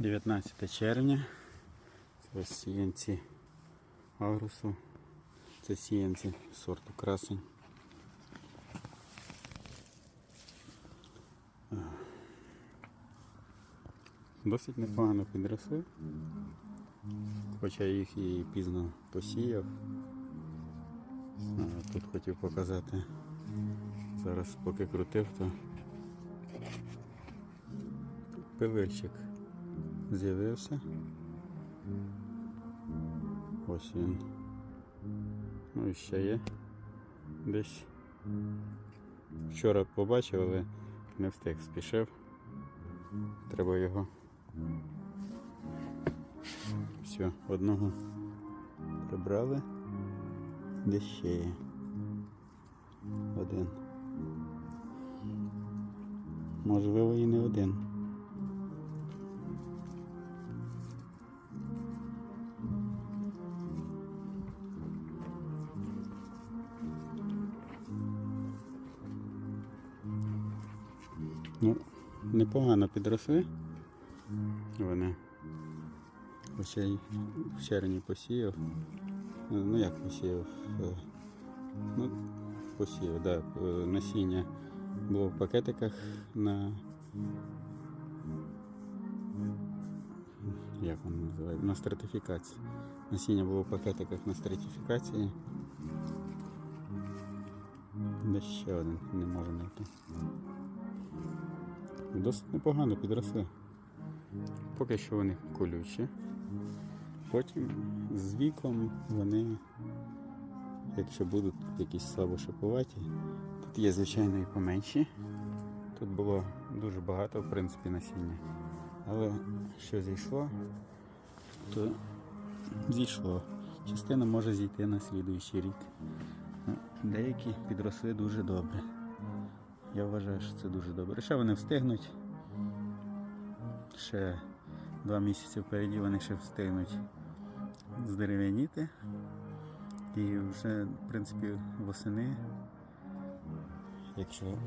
19 червня. Це сіянці агрусу. Це сіянці сорту красень. Досить непогано підросли. Хоча їх і пізно посіяв. Тут хотів показати. Зараз поки крутив, то пилильчик з'явився. Ось він. Ну і ще є. Десь. Вчора побачив, але не встиг, спішив. Треба його. Все, одного прибрали. Де ще є? Один. Можливо і не один. Ну, непогано підросли. Вони. Хоча й в червні посіяв. Ну як посіяв? Е, Ну, посіяв, так. Да. Е, Насіння було в пакетиках на. Як воно називається? На стратифікації. Насіння було в пакетиках на стратифікації. Де ще один не можу знайти. Досить непогано підросли. Поки що вони колючі. Потім з віком вони, якщо будуть якісь слабо шипуваті, тут є, звичайно, і поменші. Тут було дуже багато, в принципі, насіння. Але що зійшло, то зійшло. Частина може зійти на слідуючий рік. Деякі підросли дуже добре. Я вважаю, що це дуже добре. Ще вони встигнуть. Ще два місяці впереді вони ще встигнуть здерев'яніти. І вже, в принципі, восени, якщо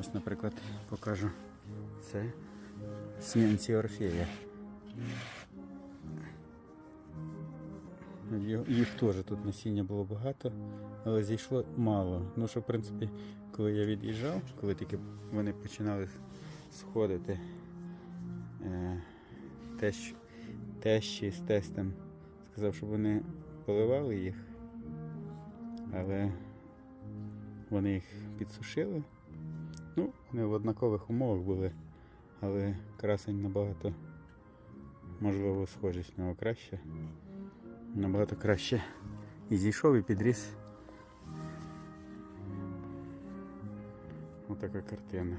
ось, наприклад, покажу це сіянці Орфея. Їх теж тут насіння було багато, але зійшло мало. Ну що, в принципі, коли я від'їжджав, коли тільки вони починали сходити, теж, тещі з тестем сказав, щоб вони поливали їх, але вони їх підсушили. Ну, вони в однакових умовах були, але красень набагато, можливо, схожість в нього краще. Набагато краще. І зійшов і підріс. Отака картина.